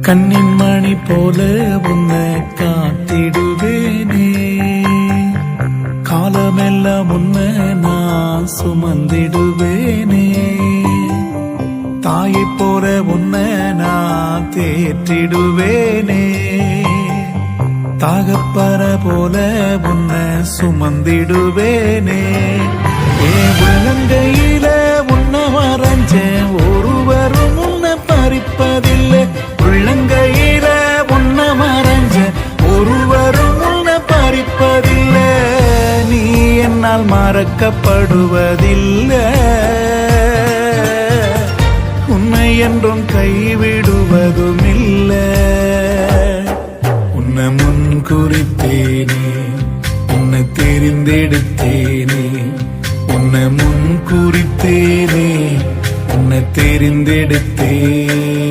கண்ணின் மணி போல உன்னை காத்திடுவேனே. காலமெல்லாம் உன்னை நான் சுமந்திடுவேனே. தாயை போற உன்னை நான் தேற்றிடுவேனே. தாகப்பற போல உன்னை சுமந்திடுவேனே. ஏ உள்ளங்கையில என்னால் மறக்கப்படுவதில்லை. உன்னை என்றும் கைவிடுவதுமில்லை. உன்னை முன் குறித்தேனே உன்னை தெரிந்தெடுத்தேனே. உன்னை முன் குறித்தேனே உன்னை தெரிந்தெடுத்தேன்.